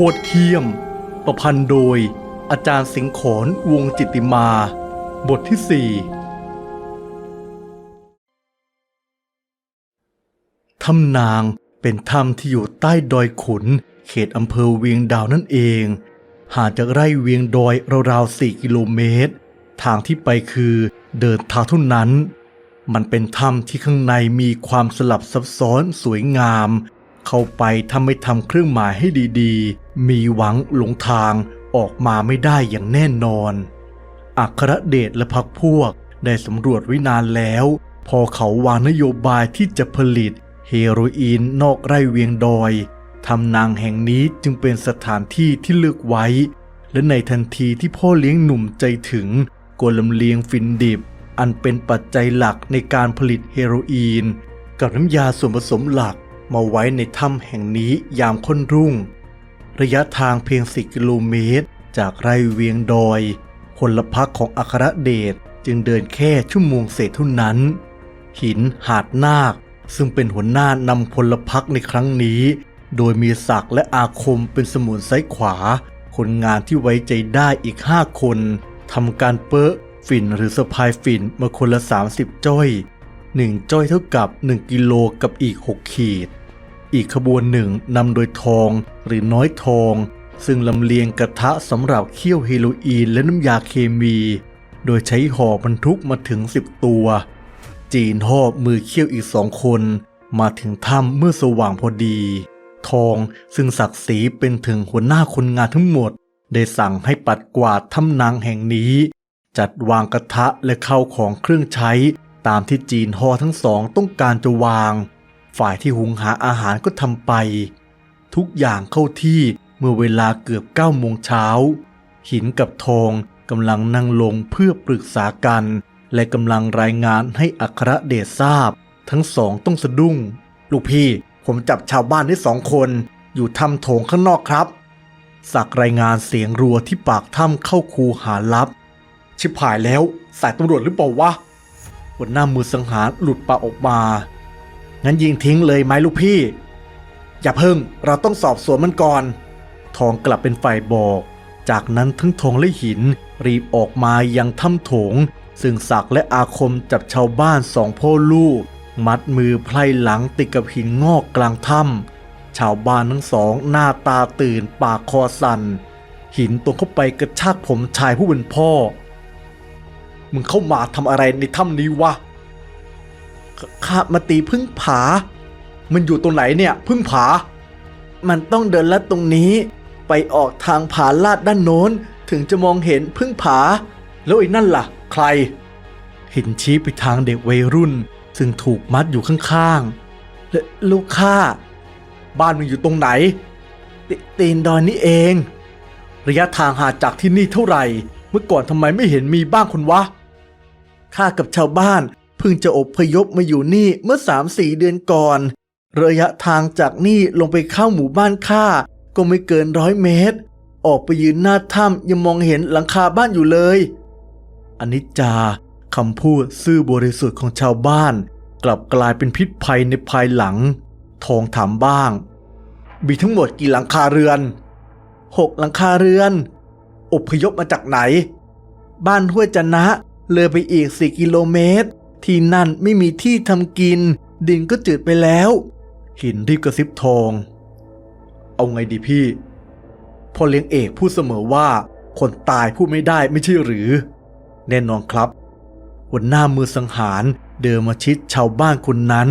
โหดโคตรเขี้ยม ประพันธ์โดยอาจารย์สิงขอนวงจิตติมา บทที่สี่ถ้ำนางเป็นถ้ำที่อยู่ใต้ดอยขุน เขตอำเภอเวียงดาวนั่นเองห่างจากไร่เวียงดอยราวๆ4กิโลเมตร ทางที่ไปคือเดินท้าเท่านั้น มันเป็นถ้ำที่ข้างในมีความสลับซับซ้อนสวยงาม เข้าไปถ้าไม่ทำเครื่องหมายให้ดีๆ มีหวังหลงทางออกมาไม่ได้อย่างแน่นอนอัครเดชและพักพวกได้สำรวจไว้นานแล้ว พอเขาวางนโยบายที่จะผลิตเฮโรอีนนอกไร่เวียงดอยทำนางแห่งนี้จึงเป็นสถานที่ที่เลือกไว้ และในทันทีที่พ่อเลี้ยงหนุ่มใจถึงกลำเลียงฟินดิบ อันเป็นปัจจัยหลักในการผลิตเฮโรอีน กับน้ำยาส่วนผสมหลัก มาไว้ในถ้ำแห่งนี้ยามค้นรุ่ง ระยะทางเพียง4กิโลเมตร จากไร่เวียงดอยพละพรรคของอัครเดชจึงเดินแค่ชั่วโมงเศษเท่านั้น หินหาดนาค ซึ่งเป็นหัวหน้านำพลพรรคในครั้งนี้ โดยมีศักและอาคมเป็นสมุนไซ้ขวา คนงานที่ไว้ใจได้อีกห้าคนทำการเปอะฝิ่นหรือสะพายฝิ่นมาคนละ 30 จ้อย 1 จ้อยเท่ากับ 1 กิโลกับอีก 6 ขีด อีกขบวนหนึ่งนำโดยทองหรือน้อยทอง ซึ่งลำเลียงกระทะสำหรับเคี่ยวเฮโรอีนและน้ำยาเคมี โดยใช้ห่อบรรทุกมาถึง 10 ตัว จีนหอบมือเคี่ยวอีกสองคน มาถึงถ้ำเมื่อสว่างพอดี ทองซึ่งศักดิ์ศรีเป็นถึงหัวหน้าคนงานทั้งหมด ได้สั่งให้ปัดกวาดถ้ำนางแห่งนี้ จัดวางกระทะและเข้าของเครื่องใช้ ตามที่จีนฮอทั้งสองต้องการจะวาง ฝ่ายที่หุงหาอาหารก็ทำไป ทุกอย่างเข้าที่เมื่อเวลาเกือบเก้าโมงเช้า หินกับทองกำลังนั่งลงเพื่อปรึกษากัน และกำลังรายงานให้อัครเดชทราบ ทั้งสองต้องสะดุ้ง ลูกพี่ผมจับชาวบ้านได้สองคน อยู่ทำโถงข้างนอกครับ สักรายงานเสียงรัวที่ปากถ้ำเข้าคูหาลับ ชิบหายแล้วสายตำรวจหรือเปล่าวะหัวหน้ามือสังหารหลุดปากออกมา งั้นยิงทิ้งเลยไหมลูกพี่ อย่าเพิ่งเราต้องสอบสวนมันก่อน ทองกลับเป็นฝ่ายบอก จากนั้นทั้งทองและหินรีบออกมายังถ้ำโถง ซึ่งศักและอาคมจับชาวบ้านสองพ่อลูก มัดมือไพล่หลังติดกับหินงอกกลางถ้ำชาวบ้านทั้งสองหน้าตาตื่นปากคอสั่นหินตรงเข้าไปกระชากผมชายผู้เป็นพ่อ มึงเข้ามาทำอะไรในถ้ำนี้วะ ข้ามาตีพึ่งผา มันอยู่ตรงไหนเนี่ย พึ่งผา มันต้องเดินลัดตรงนี้ ไปออกทางผาลาดด้านโน้น ถึงจะมองเห็นพึ่งผา แล้วไอ้นั่นล่ะ ใคร เห็นชี้ไปทางเด็กวัยรุ่น ซึ่งถูกมัดอยู่ข้างๆและลูกข้าบ้านมึงอยู่ตรงไหนตตีนดอยนี่เอง ระยะทางหาจากที่นี่เท่าไหร่ เมื่อก่อนทำไมไม่เห็นมีบ้างคนวะข้ากับชาวบ้าน เพิ่งจะอบพยพมาอยู่นี่เมื่อสามสี่เดือนก่อน ระยะทางจากนี่ลงไปเข้าหมู่บ้านข้าก็ไม่เกินร้อยเมตร ออกไปยืนหน้าถ้ำยังมองเห็นหลังคาบ้านอยู่เลย อนิจจาคำพูดซื่อบริสุทธิ์ของชาวบ้าน กลับกลายเป็นพิษภัยในภายหลัง ทองถามบ้าง มีทั้งหมดกี่หลังคาเรือนหกหลังคาเรือนอพยพมาจากไหน บ้านห้วยจันนะเลยไปอีกสี่กิโลเมตร ที่นั่นไม่มีที่ทำกิน ดินก็จืดไปแล้ว หินรีบกระซิบทอง เอาไงดีพี่พ่อเลี้ยงเอกพูดเสมอว่า คนตายพูดไม่ได้ไม่ใช่หรือ แน่นอนครับหัวหน้ามือสังหารเดินมาชิดชาวบ้านคนนั้น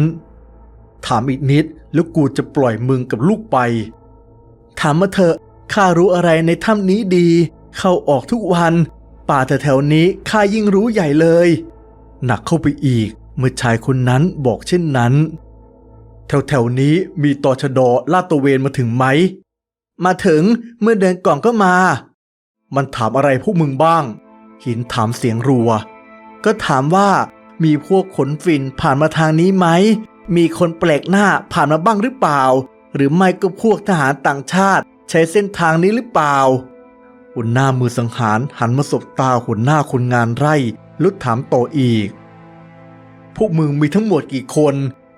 ถามอีกนิดแล้วกูจะปล่อยมึงกับลูกไป ถามมาเถอะข้ารู้อะไรในถ้ำนี้ดี เข้าออกทุกวัน ป่าแถวๆนี้ข้ายิ่งรู้ใหญ่เลย หนักเข้าไปอีก เมื่อชายคนนั้นบอกเช่นนั้น แถวๆนี้มีตอชดลาดตะเวนมาถึงไหม มาถึงเมื่อเดือนก่อนก็มา มันถามอะไรพวกมึงบ้าง หินถามเสียงรัว ก็ถามว่ามีพวกขนฝิ่นผ่านมาทางนี้ไหม มีคนแปลกหน้าผ่านมาบ้างหรือเปล่า หรือไม่ก็พวกทหารต่างชาติ ใช้เส้นทางนี้หรือเปล่าหัวหน้ามือสังหารหันมาสบตาหัวหน้าคนงานไร่ ลุดถามต่ออีก พวกมึงมีทั้งหมดกี่คน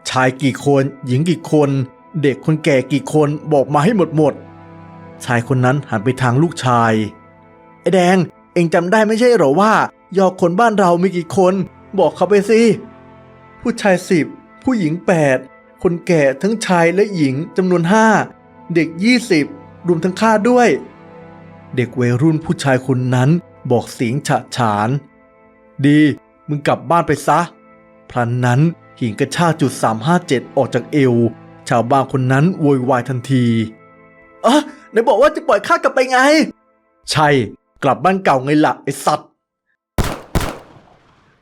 ชายกี่คน หญิงกี่คน เด็กคนแก่กี่คนบอกมาให้หมดหมด ชายคนนั้นหันไปทางลูกชาย ไอ้แดง เองจำได้ไม่ใช่เหรอว่า ยอคนบ้านเรามีกี่คน บอกเขาไปสิ ผู้ชายสิบ ผู้หญิงแปด คนแก่ทั้งชายและหญิงจำนวนห้า เด็กยี่สิบรวมทั้งข้าด้วย เด็กวัยรุ่นผู้ชายคนนั้นบอกเสียงฉะฉาน ดี มึงกลับบ้านไปซะ พลันนั้นหิงกระชากจุด 357 ออกจากเอว ชาวบ้านคนนั้นโวยวายทันทีอะไหนบอกว่าจะปล่อยข้ากลับไปไง ใช่ กลับบ้านเก่าไงล่ะไอสัตว์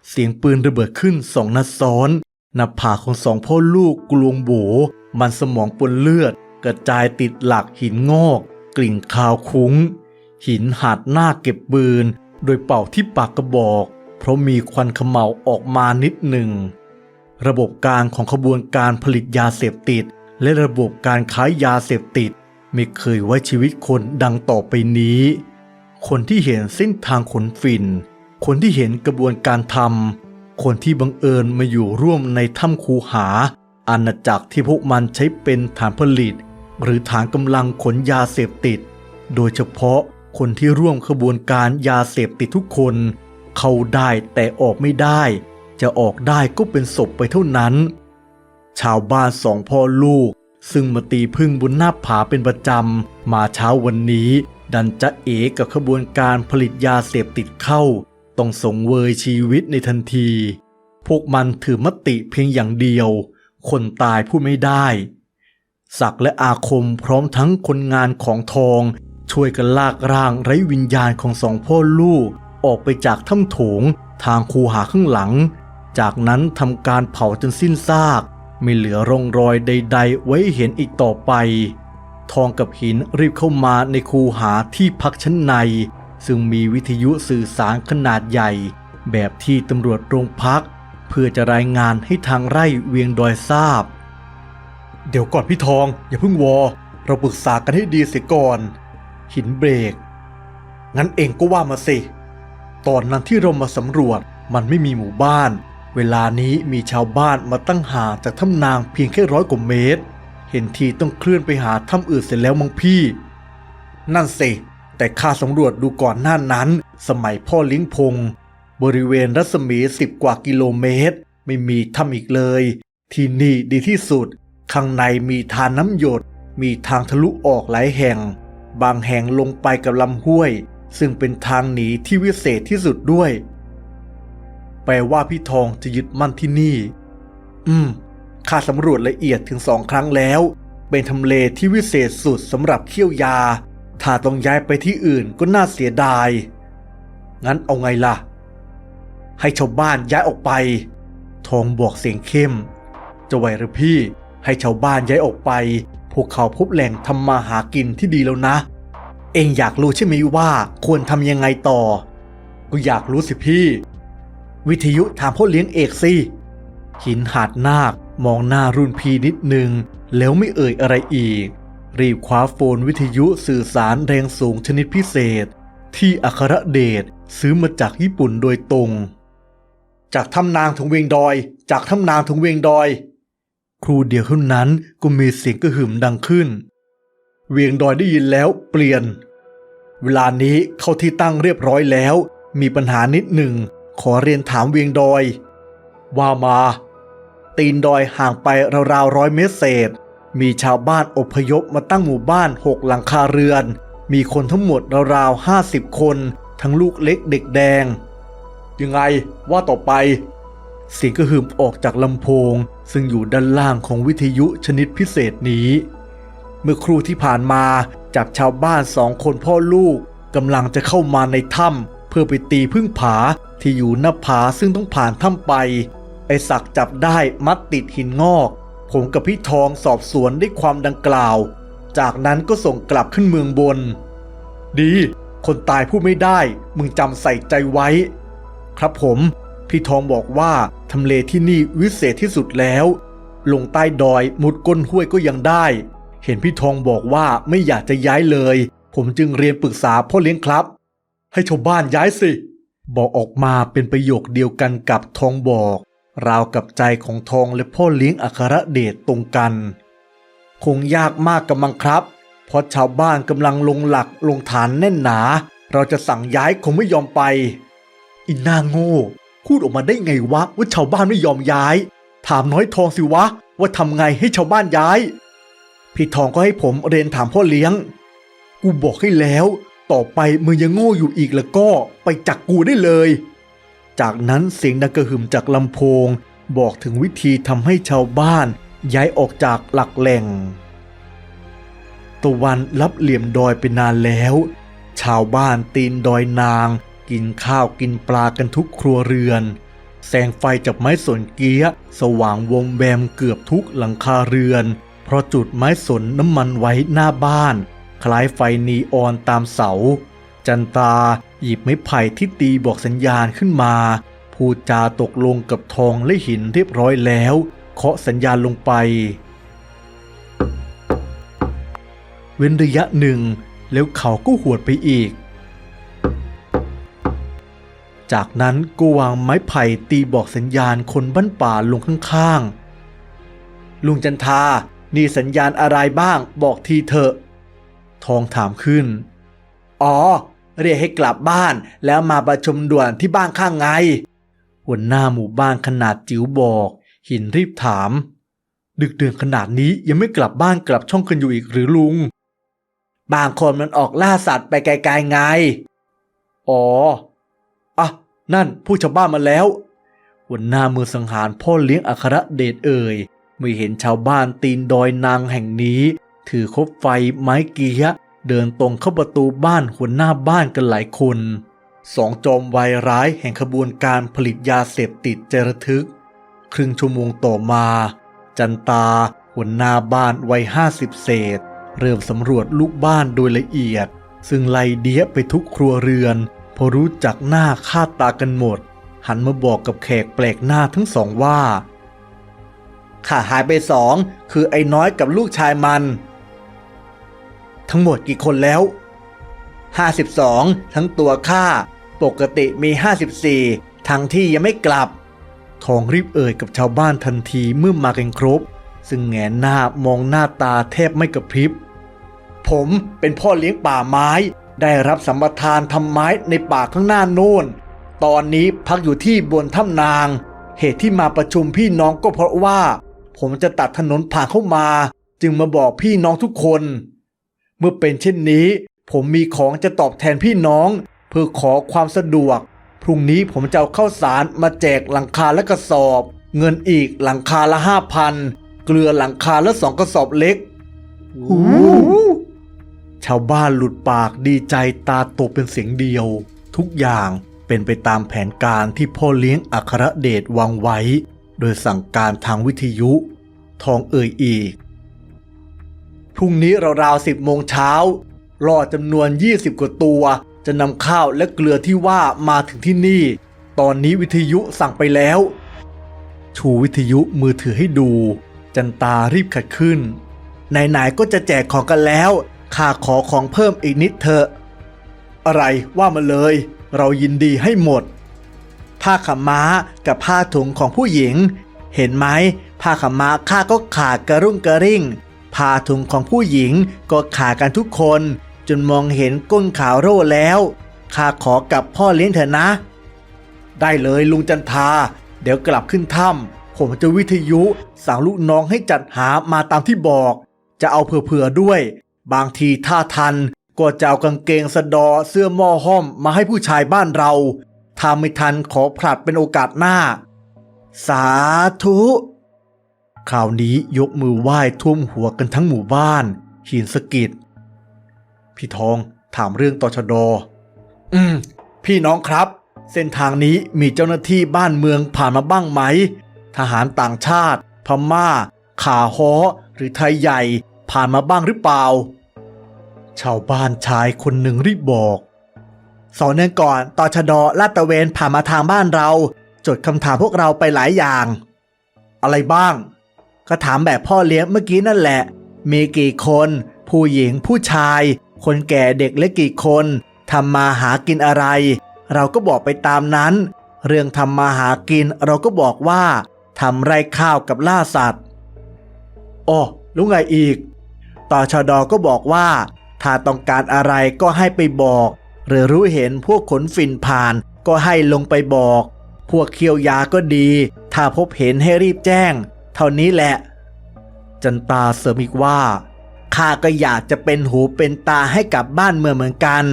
เสียงปืนระเบิดขึ้นสองนัดซ้อนหน้าผากของสองพ่อลูกกลวงโบ มันสมองปนเลือด กระจายติดหลักหินงอก กลิ่นคาวคุ้ง หินหาดหน้าเก็บปืน โดยเป่าที่ปากกระบอก เพราะมีควันขม่าออกมานิดหนึ่ง ระบบการของขบวนการผลิตยาเสพติด และระบบการขายยาเสพติด ไม่เคยไว้ชีวิตคนดังต่อไปนี้ คนที่เห็นเส้นทางขนฝิ่น คนที่เห็นกระบวนการทำคนที่บังเอิญมาอยู่ร่วมในถ้ำคูหา อาณาจักรที่พวกมันใช้เป็นฐานผลิต หรือฐานกำลังขนยาเสพติด โดยเฉพาะคนที่ร่วมขบวนการยาเสพติดทุกคน เข้าได้แต่ออกไม่ได้ จะออกได้ก็เป็นศพไปเท่านั้น ชาวบ้านสองพ่อลูก ซึ่งมาตีพึ่งบนหน้าผาเป็นประจำ มาเช้าวันนี้ ดันจะเอกับขบวนการผลิตยาเสพติดเข้า ต้องส่งเวยชีวิตในทันที พวกมันถือมติเพียงอย่างเดียว คนตายผู้ไม่ได้ ศักและอาคมพร้อมทั้งคนงานของทอง ช่วยกันลากร่างไร้วิญญาณของสองพ่อลูก ออกไปจากถ้ำโถงทางคูหาข้างหลัง จากนั้นทำการเผาจนสิ้นซาก ไม่เหลือร่องรอยใด ๆ ไว้เห็นอีกต่อไป ทองกับหินรีบเข้ามาในคูหาที่พักชั้นใน ซึ่งมีวิทยุสื่อสารขนาดใหญ่ แบบที่ตำรวจโรงพัก เพื่อจะรายงานให้ทางไร่เวียงดอยทราบ เดี๋ยวก่อนพี่ทอง อย่าเพิ่งวอ เราปรึกษากันให้ดีเสียก่อน หินเบรกงั้นเองก็ว่ามาสิ ตอนนั้นที่เรามาสำรวจมันไม่มีหมู่บ้าน เวลานี้มีชาวบ้านมาตั้งหาจากถ้ำนางเพียงแค่ร้อยกว่าเมตร เห็นทีต้องเคลื่อนไปหาถ้ำอื่นเสร็จแล้วมั้งพี่ นั่นสิ แต่ข้าสำรวจดูก่อนหน้านั้น สมัยพ่อลิงพง บริเวณรัศมีสิบกว่ากิโลเมตร ไม่มีถ้ำอีกเลย ที่นี่ดีที่สุด ข้างในมีทานน้ำหยด มีทางทะลุออกหลายแห่ง บางแห่งลงไปกับลำห้วย ซึ่งเป็นทางหนีที่วิเศษที่สุดด้วย แปลว่าพี่ทองจะยึดมั่นที่นี่ อืม ข้าสำรวจละเอียดถึงสองครั้งแล้ว เป็นทำเลที่วิเศษสุดสำหรับเคี่ยวยา ถ้าต้องย้ายไปที่อื่นก็น่าเสียดาย งั้นเอาไงล่ะ ให้ชาวบ้านย้ายออกไป ทองบอกเสียงเข้ม จะไหวหรือพี่ ให้ชาวบ้านย้ายออกไป พวกเขาพบแหล่งทำมาหากินที่ดีแล้วนะ เองอยากรู้ใช่ไหมว่าควรทำยังไงต่อก็อยากรู้สิพี่ วิทยุถามพ่อเลี้ยงเอกสิ หินหาดนาคมองหน้ารุ่นพี่นิดนึง แล้วไม่เอ่ยอะไรอีก รีบคว้าโฟนวิทยุสื่อสารแรงสูงชนิดพิเศษ ที่อัครเดชซื้อมาจากญี่ปุ่นโดยตรง จากถ้ำนางถึงเวียงดอย จากถ้ำนางถึงเวียงดอย ครูเดียวเท่านั้นก็มีเสียงกระหึ่มดังขึ้น เวียงดอยได้ยินแล้วเปลี่ยน เวลานี้เข้าที่ตั้งเรียบร้อยแล้ว มีปัญหานิดหนึ่ง ขอเรียนถามเวียงดอย ว่ามา ตีนดอยห่างไปราวๆร้อยเมตรเศษ มีชาวบ้านอพยพมาตั้งหมู่บ้านหกหลังคาเรือน มีคนทั้งหมดราวๆห้าสิบคน ทั้งลูกเล็กเด็กแดง ยังไงว่าต่อไปเสียงกระหึ่มออกจากลำโพง ซึ่งอยู่ด้านล่างของวิทยุชนิดพิเศษนี้ มื่อครูที่ผ่านมาจับชาวบ้านสองคนพ่อลูกกำลังจะเข้ามาในถ้ำเพื่อไปตีพึ่งผาที่อยู่หน้าผาซึ่งต้องผ่านถ้ำไป ไอศักดิ์จับได้มัดติดหินงอก ผมกับพี่ทองสอบสวนได้ความดังกล่าว จากนั้นก็ส่งกลับขึ้นเมืองบน ดี คนตายพูดไม่ได้ มึงจำใส่ใจไว้ ครับผม พี่ทองบอกว่าทำเลที่นี่วิเศษที่สุดแล้ว ลงใต้ดอยมุดก้นห้วยก็ยังได้ เห็นพี่ทองบอกว่าไม่อยากจะย้ายเลย ผมจึงเรียนปรึกษาพ่อเลี้ยงครับ ให้ชาวบ้านย้ายสิ บอกออกมาเป็นประโยคเดียวกันกับทองบอก ราวกับใจของทองและพ่อเลี้ยงอัครเดชตรงกัน คงยากมากกำมังครับ เพราะชาวบ้านกำลังลงหลักลงฐานแน่นหนา เราจะสั่งย้ายคงไม่ยอมไป อินนาโง่พูดออกมาได้ไงวะว่าชาวบ้านไม่ยอมย้าย ถามน้อยทองสิวะว่าทำไงให้ชาวบ้านย้าย พี่ทองก็ให้ผมเรียนถามพ่อเลี้ยง กูบอกให้แล้ว ต่อไปมึงยังโง่อยู่อีกแล้วก็ไปจักกูได้เลย จากนั้นเสียงดังกระหึ่มจากลำโพง บอกถึงวิธีทำให้ชาวบ้าน ย้ายออกจากหลักแหล่ง ตะวันรับเหลี่ยมดอยไปนานแล้ว ชาวบ้านตีนดอยนาง กินข้าวกินปลากันทุกครัวเรือน แสงไฟจากไม้สนเกี้ย สว่างวงแวมเกือบทุกหลังคาเรือน เพราะจุดไม้สนน้ำมันไว้หน้าบ้าน คล้ายไฟนีออนตามเสา จันตาหยิบไม้ไผ่ที่ตีบอกสัญญาณขึ้นมา พูดจาตกลงกับทองและหินเรียบร้อยแล้ว เคาะสัญญาณลงไป เว้นระยะหนึ่ง แล้วเขาก็หวดไปอีก จากนั้นก็วางไม้ไผ่ตีบอกสัญญาณคนบ้านป่าลงข้างๆลุงจันทา นี่สัญญาณอะไรบ้างบอกทีเถอะ ทองถามขึ้น อ๋อ เรียกให้กลับบ้านแล้วมาประชุมด่วนที่บ้านข้างไง หัวหน้าหมู่บ้านขนาดจิ๋วบอก หินรีบถาม ดึกเดือนขนาดนี้ยังไม่กลับบ้านกลับช่องกันอยู่อีกหรือลุง บางคนมันออกล่าสัตว์ไปไกลๆไง อ๋อ อะ นั่นผู้ชาวบ้านมาแล้วหัวหน้ามือสังหารพ่อเลี้ยงอัครเดชเอ่ย เมื่อเห็นชาวบ้านตีนดอยนางแห่งนี้ ถือคบไฟไม้เกี้ยะเดินตรงเข้าประตูบ้านหัวหน้าบ้านกันหลายคนสองจอมวายร้ายแห่งขบวนการผลิตยาเสพติดเจรทึก ครึ่งชั่วโมงต่อมา จันตาหัวหน้าบ้านวัยห้าสิบเศษ เริ่มสำรวจลูกบ้านโดยละเอียด ซึ่งไล่เดียไปทุกครัวเรือน พอรู้จักหน้าค่าตากันหมด หันมาบอกกับแขกแปลกหน้าทั้งสองว่า ข้าหายไปสองคือไอ้น้อยกับลูกชายมัน ทั้งหมดกี่คนแล้ว 52 ทั้งตัวข้าปกติมี 54 ทั้งที่ยังไม่กลับ ทองรีบเอ่ยกับชาวบ้านทันทีเมื่อมากันครบ ซึ่งแงนหน้ามองหน้าตาแทบไม่กระพริบ ผมเป็นพ่อเลี้ยงป่าไม้ ได้รับสัมปทานทำไม้ในป่าข้างหน้าโน่น ตอนนี้พักอยู่ที่บนถ้ำนาง เหตุที่มาประชุมพี่น้องก็เพราะว่า ผมจะตัดถนนผ่านเข้ามา จึงมาบอกพี่น้องทุกคน เมื่อเป็นเช่นนี้ ผมมีของจะตอบแทนพี่น้อง เพื่อขอความสะดวก พรุ่งนี้ผมจะเอาข้าวสารมาแจกหลังคาและกระสอบ เงินอีกหลังคาละห้าพันเกลือหลังคาละสองกระสอบเล็กหูชาวบ้านหลุดปากดีใจตาโตเป็นเสียงเดียว ทุกอย่างเป็นไปตามแผนการที่พ่อเลี้ยงอัครเดชวางไว้ โดยสั่งการทางวิทยุ ทองเอ่ยอีก พรุ่งนี้ราวๆสิบโมงเช้ารอจำนวน 20 กว่าตัว จะนำข้าวและเกลือที่ว่ามาถึงที่นี่ ตอนนี้วิทยุสั่งไปแล้ว ชูวิทยุมือถือให้ดู จันตารีบขัดขึ้นไหนๆก็จะแจกของกันแล้วข้าขอของเพิ่มอีกนิดเถอะ อะไรว่ามาเลย เรายินดีให้หมด ผ้าขม้ากับผ้าถุงของผู้หญิง เห็นไหมผ้าขม้าข้าก็ขาดกระรุ่งกระริ่ง ผ้าถุงของผู้หญิงก็ขาดกันทุกคน จนมองเห็นก้นขาวโร่แล้วข้าขอกับพ่อเลี้ยงเถอะนะ ได้เลยลุงจันทา เดี๋ยวกลับขึ้นถ้ำผมจะวิทยุสั่งลูกน้องให้จัดหามาตามที่บอก จะเอาเผื่อๆด้วย บางทีถ้าทันก็จะเอากางเกงสะดอเสื้อหม้อห้อมมาให้ผู้ชายบ้านเรา ถ้าไม่ทันขอผลัดเป็นโอกาสหน้า สาธุคราวนี้ยกมือไหว้ท่วมหัวกันทั้งหมู่บ้านหินสะกิดพี่ทองถามเรื่องตชดอืม พี่น้องครับ เส้นทางนี้มีเจ้าหน้าที่บ้านเมืองผ่านมาบ้างไหม ทหารต่างชาติ พม่า ขาฮอหรือไทยใหญ่ผ่านมาบ้างหรือเปล่า ชาวบ้านชายคนหนึ่งรีบบอก สองเดือนก่อนตอชดอลาดตระเวนผ่านมาทางบ้านเรา จดคำถามพวกเราไปหลายอย่าง อะไรบ้าง ก็ถามแบบพ่อเลี้ยงเมื่อกี้นั่นแหละ มีกี่คน ผู้หญิงผู้ชาย คนแก่เด็กและกี่คนทำมาหากินอะไร เราก็บอกไปตามนั้น เรื่องทำมาหากินเราก็บอกว่าทำไรข้าวกับล่าสัตว์อ๋อแล้วไงอีกต่อชดอก็บอกว่า ถ้าต้องการอะไรก็ให้ไปบอก หรือรู้เห็นพวกขนฝิ่นผ่านก็ให้ลงไปบอก พวกเคี้ยวยาก็ดี ถ้าพบเห็นให้รีบแจ้ง เท่านี้แหละ จันตาเสริมอีกว่าข้าก็อยากจะเป็นหูเป็นตาให้กับบ้านเมืองเหมือนกัน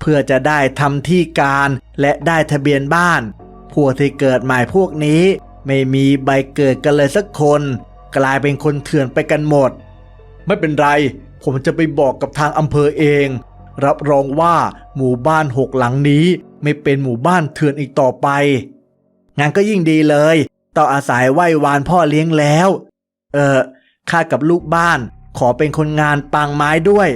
เพื่อจะได้ทำที่การและได้ทะเบียนบ้าน พวกที่เกิดใหม่พวกนี้ ไม่มีใบเกิดกันเลยสักคน กลายเป็นคนเถื่อนไปกันหมด ไม่เป็นไร ผมจะไปบอกกับทางอำเภอเอง รับรองว่าหมู่บ้านหกหลังนี้ไม่เป็นหมู่บ้านเถื่อนอีกต่อไปงั้นก็ยิ่งดีเลยต้องอาศัยไหว้วานพ่อเลี้ยงแล้ว เออข้ากับลูกบ้านขอเป็นคนงานปางไม้ด้วย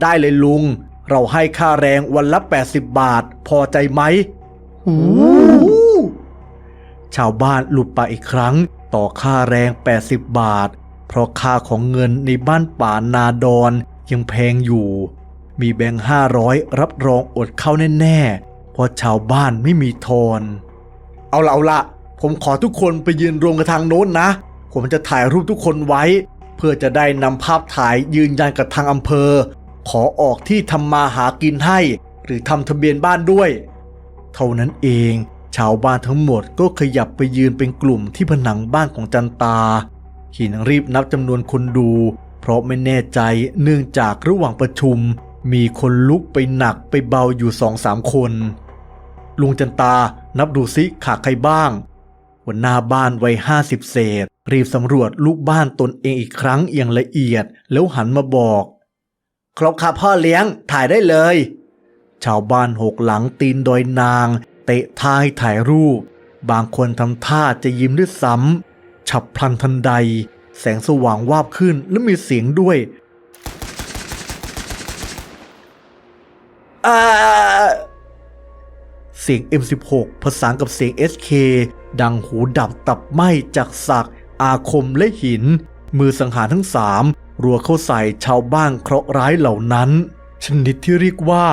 ได้เลยลุง เราให้ค่าแรงวันละ 80 บาท พอใจไหมหูชาวบ้านหลุดไปอีกครั้ง ต่อค่าแรง 80 บาท เพราะค่าของเงินในบ้านป่านาดอนยังแพงอยู่ มีแบงค์ห้าร้อยรับรองอดเข้าแน่ๆเพราะชาวบ้านไม่มีทอน เอาละเอาละผมขอทุกคนไปยืนรวมกันทางโน้นนะ ผมจะถ่ายรูปทุกคนไว้ เพื่อจะได้นำภาพถ่ายยืนยันกับทางอำเภอ ขอออกที่ทำมาหากินให้ หรือทำทะเบียนบ้านด้วย เท่านั้นเอง ชาวบ้านทั้งหมดก็ขยับไปยืนเป็นกลุ่มที่ผนังบ้านของจันตาหินรีบนับจำนวนคนดู เพราะไม่แน่ใจเนื่องจากระหว่างประชุม มีคนลุกไปหนักไปเบาอยู่สองสามคน ลุงจันตานับดูซิขาดใครบ้างหัวหน้าบ้านวัยห้าสิบเศษ รีบสำรวจลูกบ้านตนเองอีกครั้งอย่างละเอียดแล้วหันมาบอก ครบครับพ่อเลี้ยงถ่ายได้เลย ชาวบ้านหกหลังตีนโดอยนาง เตะท่าให้ถ่ายรูป บางคนทำท่าจะยิ้มด้วยซ้ำฉับพลันทันใด แสงสว่างวาบขึ้นและมีเสียงด้วยอ่า เสียง M16 ผสานกับเสียง SK ดังหูดับตับไหมจากศักด์อาคมและหิน มือสังหารทั้งสามรัวเข้าใส่ชาวบ้านเคราะห์ร้ายเหล่านั้น ชนิดที่เรียกว่า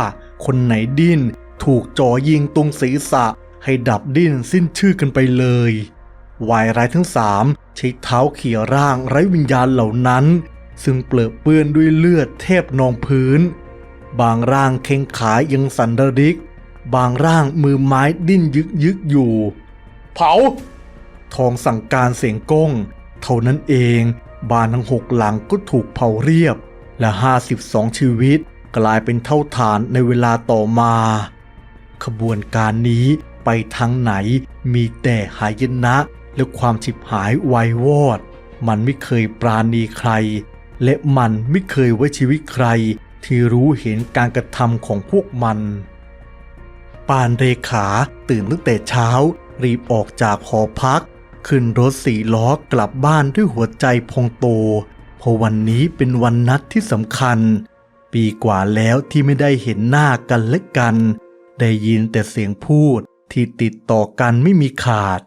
คนไหนดิ้น ถูกจ่อยิงตรงศีรษะ ให้ดับดิ้นสิ้นชื่อกันไปเลยวายร้ายทั้งสามใช้เท้าเขี่ยร่างไร้วิญญาณเหล่านั้น ซึ่งเปลือเปื้อนด้วยเลือดแทบนองพื้น บางร่างเข่งขายังสันดริก บางร่างมือไม้ดิ้นยึกยึกอยู่ เผา ทองสั่งการเสียงก้งเท่านั้นเองบ้านทั้งหกหลังก็ถูกเผาเรียบ และ52ชีวิตกลายเป็นเท่าฐานในเวลาต่อมา ขบวนการนี้ไปทางไหนมีแต่หายนะและความฉิบหายวายวอด มันไม่เคยปราณีใคร และมันไม่เคยไว้ชีวิตใคร ที่รู้เห็นการกระทำของพวกมัน ปานเรขาตื่นตั้งแต่เช้า รีบออกจากหอพัก ขึ้นรถสี่ล้อกลับบ้านด้วยหัวใจพองโต เพราะวันนี้เป็นวันนัดที่สำคัญ ปีกว่าแล้วที่ไม่ได้เห็นหน้ากันและกัน ได้ยินแต่เสียงพูดที่ติดต่อกันไม่มีขาด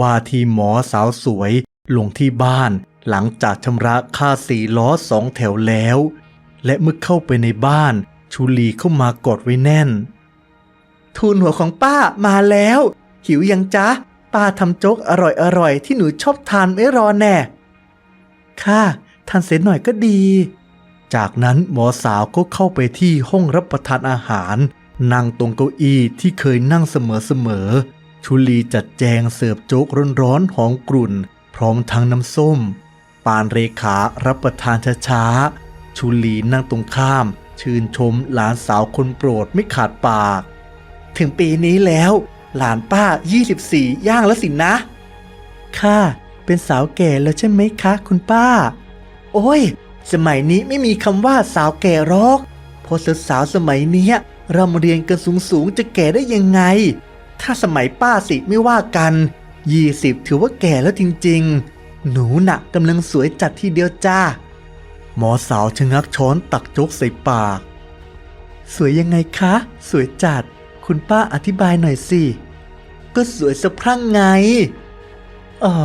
ว่าที่หมอสาวสวยลงที่บ้านหลังจากชำระค่าสี่ล้อสองแถวแล้ว และเมื่อเข้าไปในบ้าน ชูลีเข้ามากอดไว้แน่น ทูนหัวของป้ามาแล้ว หิวยังจ๊ะ ป้าทำโจ๊กอร่อยๆ ที่หนูชอบทานไม่รอแน่ ค่ะทานเสร็จหน่อยก็ดี จากนั้นหมอสาวก็เข้าไปที่ห้องรับประทานอาหาร นั่งตรงเก้าอี้ที่เคยนั่งเสมอๆชุลีจัดแจงเสิร์ฟโจ๊กร้อนๆหอมกรุ่น พร้อมทั้งน้ำส้ม ปานเรขารับประทานช้าๆ ชุลีนั่งตรงข้าม ชื่นชมหลานสาวคนโปรดไม่ขาดปาก ถึงปีนี้แล้ว หลานป้า 24 ย่างแล้วสินะ ค่ะ เป็นสาวแก่แล้วใช่ไหมคะคุณป้า โอ้ย สมัยนี้ไม่มีคำว่าสาวแก่หรอกเพราะสาวสมัยนี้เรามเรียนกันสูงๆจะแก่ได้ยังไง ถ้าสมัยป้าสิไม่ว่ากัน20ถือว่าแก่แล้วจริงๆ หนูหน่ะกำลังสวยจัดทีเดียวจ้า หมอสาวชะงักช้อนตักจ๊กใส่ปาก สวยยังไงคะ สวยจัด คุณป้าอธิบายหน่อยสิ ก็สวยสะพรั่งไง อ๋อ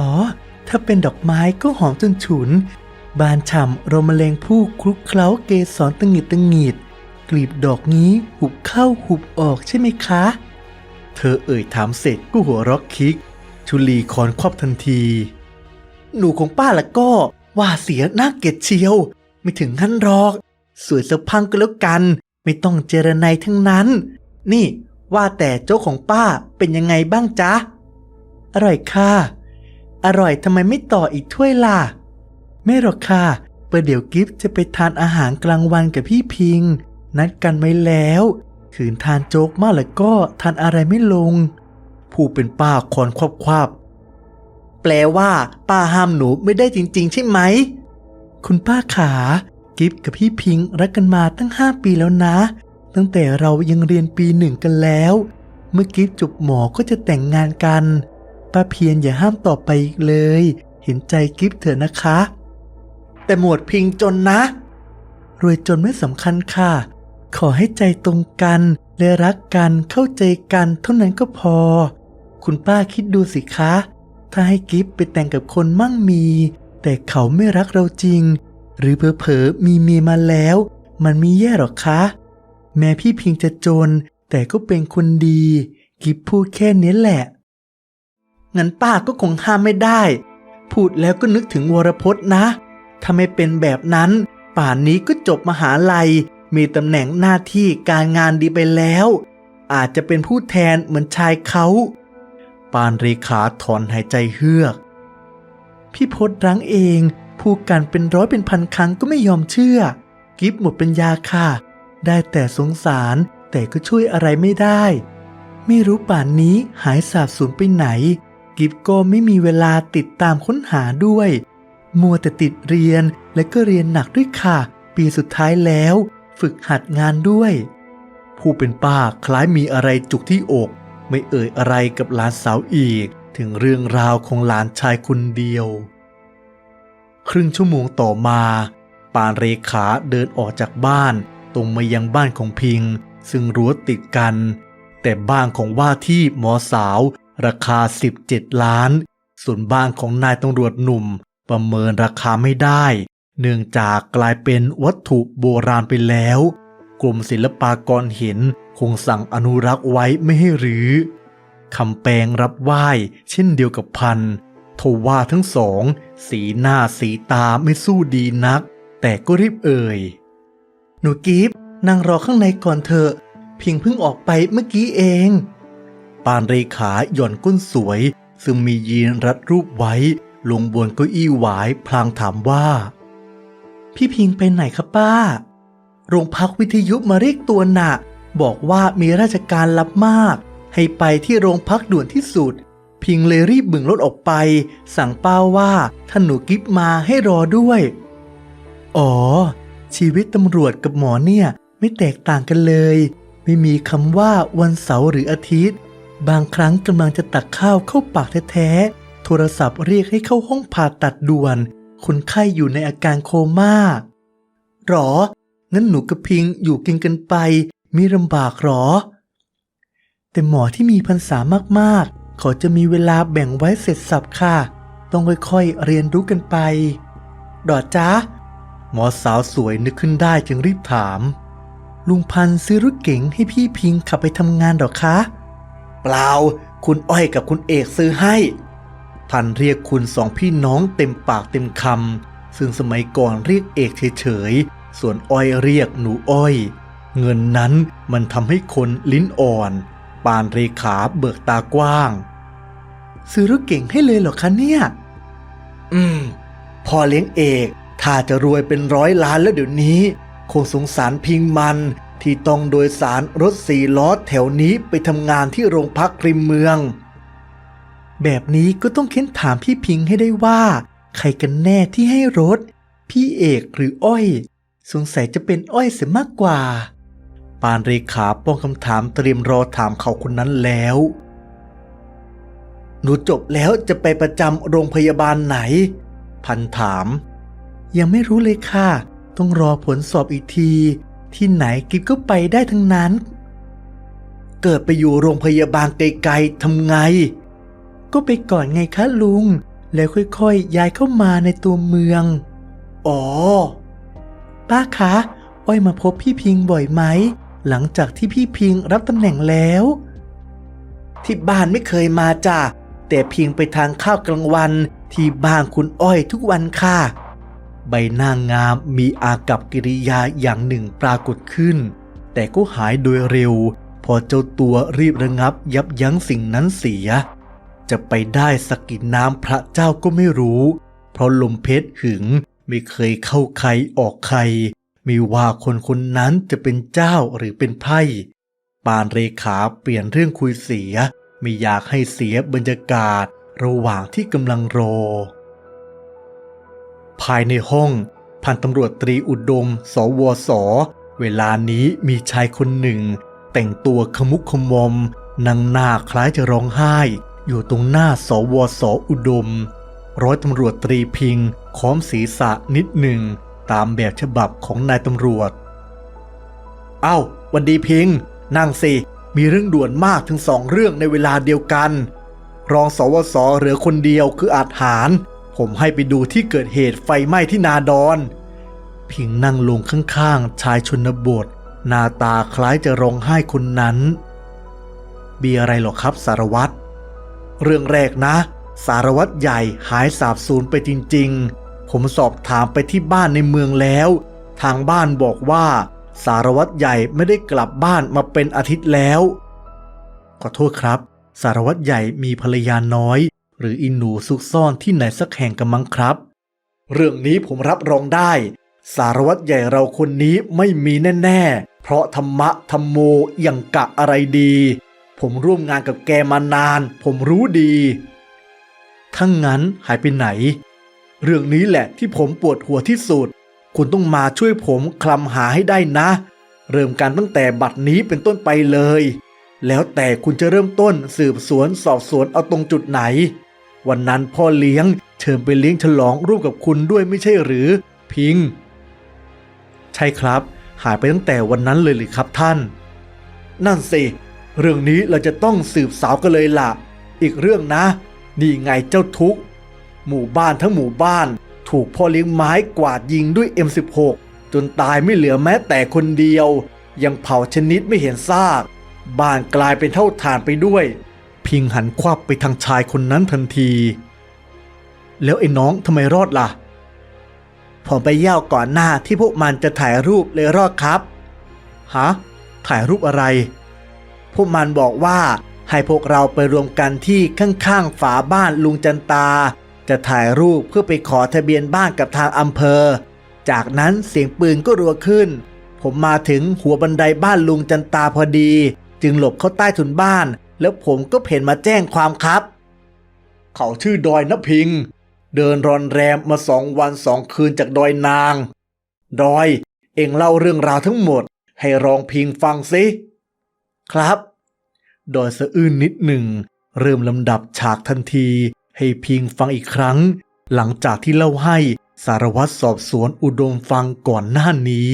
ถ้าเป็นดอกไม้ก็หอมจนฉุน บานฉ่ำโรมแมลงผู้คลุกเคล้าเกสรตังหงิดตังหงิดกลีบดอกนี้หุบเข้าหุบออกใช่ไหมคะ เธอเอ่ยถามเสร็จก็หัวเรักคิก ชุลีคอนครอบทันที หนูของป้าละก็ว่าเสียน่าเกลียดเชียว ไม่ถึงขั้นหรอก สวยสะพังก็แล้วกัน ไม่ต้องเจรไนทั้งนั้น นี่ว่าแต่โจ๊กของป้าเป็นยังไงบ้างจ๊ะ อร่อยค่ะ อร่อยทำไมไม่ต่ออีกถ้วยล่ะ ไม่หรอกค่ะประเดี๋ยวกิฟจะไปทานอาหารกลางวันกับพี่พิง นัดกันไว้แล้วขืนทานโจ๊กมากแล้วก็ทานอะไรไม่ลง ผู้เป็นป้าคอนควบควบแปลว่า ป้าห้ามหนูไม่ได้จริง ๆ ใช่ไหม คุณป้าขา กิฟกับพี่พิงรักกันมาตั้งห้าปีแล้วนะ ตั้งแต่เรายังเรียนปีหนึ่งกันแล้ว เมื่อกิฟจบหมอก็จะแต่งงานกัน ป้าเพียรอย่าห้ามต่อไปอีกเลย เห็นใจกิฟเถอะนะคะ แต่หมวดพิงจนนะ รวยจนไม่สำคัญค่ะ ขอให้ใจตรงกันและรักกันเข้าใจกันเท่านั้นก็พอ คุณป้าคิดดูสิคะ ถ้าให้กิฟไปแต่งกับคนมั่งมี แต่เขาไม่รักเราจริง หรือเผลอๆมีเมียมาแล้ว มันมีแย่หรอคะ แม้พี่พิงจะจน แต่ก็เป็นคนดี กิฟพูดแค่นี้แหละ งั้นป้าก็คงห้ามไม่ได้ พูดแล้วก็นึกถึงวรพจน์นะ ถ้าไม่เป็นแบบนั้น ป่านนี้ก็จบมหาลัย มีตำแหน่งหน้าที่การงานดีไปแล้ว อาจจะเป็นผู้แทนเหมือนชายเขา ปานเรขาถอนหายใจเฮือก พี่พศรั้งเองพูดกันเป็นร้อยเป็นพันครั้งก็ไม่ยอมเชื่อ กิฟหมดปัญญาค่ะ ได้แต่สงสารแต่ก็ช่วยอะไรไม่ได้ ไม่รู้ป่านนี้หายสาบสูญไปไหน กิฟก็ไม่มีเวลาติดตามค้นหาด้วย มัวแต่ติดเรียนและก็เรียนหนักด้วยค่ะ ปีสุดท้ายแล้ว ฝึกหัดงานด้วย ผู้เป็นป้าคล้ายมีอะไรจุกที่อก ไม่เอ่ยอะไรกับหลานสาวอีก ถึงเรื่องราวของหลานชายคนเดียว ครึ่งชั่วโมงต่อมา ปานเรขาเดินออกจากบ้านตรงมายังบ้านของพิง ซึ่งรั้วติดกัน แต่บ้านของว่าที่หมอสาวราคา 17 ล้าน ส่วนบ้านของนายตำรวจหนุ่มประเมินราคาไม่ได้ เนื่องจากกลายเป็นวัตถุโบราณไปแล้ว กรมศิลปากรเห็นคงสั่งอนุรักษ์ไว้ไม่ให้รื้อ คำแปลงรับไหว้เช่นเดียวกับพันทว่าทั้งสอง สีหน้าสีตาไม่สู้ดีนัก แต่ก็รีบเอ่ย หนูกิฟนั่งรอข้างในก่อนเถอะ เพียงเพิ่งออกไปเมื่อกี้เอง ปานเรขาหย่อนก้นสวย ซึ่งมียีนรัดรูปไว้ ลงบนเก้าอี้หวายพลางถามว่า พี่พิงไปไหนครับป้า โรงพักวิทยุมาเรียกตัวหนะบอกว่ามีราชการลับมาก ให้ไปที่โรงพักด่วนที่สุด พิงเลยรีบบึงรถออกไป สั่งป้าว่าท่านหนูกิฟมาให้รอด้วย อ๋อ ชีวิตตำรวจกับหมอเนี่ยไม่แตกต่างกันเลย ไม่มีคำว่าวันเสาร์หรืออาทิตย์ บางครั้งกำลังจะตักข้าวเข้าปากแท้ๆ โทรศัพท์เรียกให้เข้าห้องผ่าตัดด่วน คนไข้อยู่ในอาการโคม่าหรองั้นหนูกับพิงอยู่กินกันไปมีลำบากหรอ แต่หมอที่มีพรรษามากๆ เขาจะมีเวลาแบ่งไว้เสร็จสับค่ะ ต้องค่อยๆ เรียนรู้กันไป ดอดจ้าหมอสาวสวยนึกขึ้นได้จึงรีบถาม ลุงพันธ์ซื้อรถเก๋งให้พี่พิงขับไปทำงานหรอคะ เปล่า คุณอ้อยกับคุณเอกซื้อให้ พันเรียกคุณสองพี่น้องเต็มปากเต็มคำซึ่งสมัยก่อนเรียกเอกเฉยๆ ส่วนอ้อยเรียกหนูอ้อย เงินนั้นมันทำให้คนลิ้นอ่อน ปานเรขาเบิกตากว้าง ซื้อรถเก่งให้เลยเหรอคะเนี่ย อืม พอเลี้ยงเอก ถ้าจะรวยเป็นร้อยล้านแล้วเดี๋ยวนี้ คงสงสารพิงมันที่ต้องโดยสารรถสี่ล้อแถวนี้ไปทำงานที่โรงพักริมเมือง แบบนี้ก็ต้องเค้นถามพี่พิงให้ได้ว่า ใครกันแน่ที่ให้รถ พี่เอกหรืออ้อย สงสัยจะเป็นอ้อยเสียมากกว่า ปานเรขาป้องคำถามเตรียมรอถามเขาคนนั้นแล้ว หนูจบแล้วจะไปประจำโรงพยาบาลไหน พันถาม ยังไม่รู้เลยค่ะ ต้องรอผลสอบอีกที ที่ไหนกิ๊บก็ไปได้ทั้งนั้น เกิดไปอยู่โรงพยาบาลไกลๆทำไง ก็ไปก่อนไงคะลุง แล้วค่อยๆย้ายเข้ามาในตัวเมือง อ๋อ ป้าคะ อ้อยมาพบพี่พิงบ่อยไหม หลังจากที่พี่พิงรับตำแหน่งแล้ว ที่บ้านไม่เคยมาจ้ะแต่พิงไปทานข้าวกลางวันที่บ้านคุณอ้อยทุกวันค่ะ ใบหน้างงามมีอากับกิริยาอย่างหนึ่งปรากฏขึ้น แต่ก็หายโดยเร็ว พอเจ้าตัวรีบระงับยับยั้งสิ่งนั้นเสีย จะไปได้สกกินน้ำพระเจ้าก็ไม่รู้ เพราะลมเพชรหึงไม่เคยเข้าใครออกใคร ไม่ว่าคนคนนั้นจะเป็นเจ้าหรือเป็นไพร่ปานเรขาเปลี่ยนเรื่องคุยเสีย ไม่อยากให้เสียบรรยากาศระหว่างที่กำลังรอ ภายในห้อง พันตำรวจตรีอุดม สวส เวลานี้มีชายคนหนึ่ง แต่งตัวขมุกขมอมนั่งหน้าคล้ายจะร้องไห้ อยู่ตรงหน้าสวส อุดม ร้อยตำรวจตรีพิงค้อมศีรษะนิดหนึ่ง ตามแบบฉบับของนายตำรวจ เอ้าวันดีพิง นั่งสิ มีเรื่องด่วนมากถึงสองเรื่องในเวลาเดียวกัน รองสวสเหลือคนเดียวคืออาจหาร ผมให้ไปดูที่เกิดเหตุไฟไหม้ที่นาดอน พิงนั่งลงข้างๆ ชายชนบท หน้าตาคล้ายจะร้องไห้คนนั้น มีอะไรหรอครับสารวัตร เรื่องแรกนะ สารวัตรใหญ่หายสาบสูญไปจริง ๆ ผมสอบถามไปที่บ้านในเมืองแล้ว ทางบ้านบอกว่าสารวัตรใหญ่ไม่ได้กลับบ้านมาเป็นอาทิตย์แล้ว ขอโทษครับ สารวัตรใหญ่มีภรรยาน้อย หรืออินหนูซุกซ่อนที่ไหนสักแห่งกันมั้งครับ เรื่องนี้ผมรับรองได้ สารวัตรใหญ่เราคนนี้ไม่มีแน่ๆ เพราะธรรมะธรรมโมอย่างกะอะไรดี ผมร่วมงานกับแกมานาน ผมรู้ดี ทั้งนั้นหายไปไหน เรื่องนี้แหละที่ผมปวดหัวที่สุด คุณต้องมาช่วยผมคลำหาให้ได้นะ เริ่มการตั้งแต่บัดนี้เป็นต้นไปเลย แล้วแต่คุณจะเริ่มต้นสืบสวนสอบสวนเอาตรงจุดไหน วันนั้นพ่อเลี้ยงเชิญไปเลี้ยงฉลองร่วมกับคุณด้วยไม่ใช่หรือ พิง ใช่ครับ หายไปตั้งแต่วันนั้นเลยหรือครับท่าน นั่นสิ เรื่องนี้เราจะต้องสืบสาวกันเลยล่ะ อีกเรื่องนะ นี่ไงเจ้าทุกข์ หมู่บ้านทั้งหมู่บ้าน ถูกพ่อเลี้ยงไม้กวาดยิงด้วย M16 จนตายไม่เหลือแม้แต่คนเดียว ยังเผาชนิดไม่เห็นซาก บ้านกลายเป็นเท่าฐานไปด้วย พิงหันควับไปทางชายคนนั้นทันที แล้วไอ้น้องทำไมรอดล่ะ ผมไปเย่าก่อนหน้าที่พวกมันจะถ่ายรูปเลยรอดครับฮะถ่ายรูปอะไร พวกมันบอกว่าให้พวกเราไปรวมกันที่ข้างๆฝาบ้านลุงจันตา จะถ่ายรูปเพื่อไปขอทะเบียนบ้านกับทางอำเภอ จากนั้นเสียงปืนก็รัวขึ้น ผมมาถึงหัวบันไดบ้านลุงจันตาพอดี จึงหลบเข้าใต้ถุนบ้าน แล้วผมก็เพ่นมาแจ้งความครับ เขาชื่อดอยนพิง เดินรอนแรมมาสองวันสองคืนจากดอยนาง ดอย เอ็งเล่าเรื่องราวทั้งหมด ให้รองพิงฟังสิ ครับ ดอยสะอื้นนิดหนึ่ง เริ่มลำดับฉากทันที ให้พิงฟังอีกครั้ง หลังจากที่เล่าให้สารวัตรสอบสวนอุดมฟังก่อนหน้านี้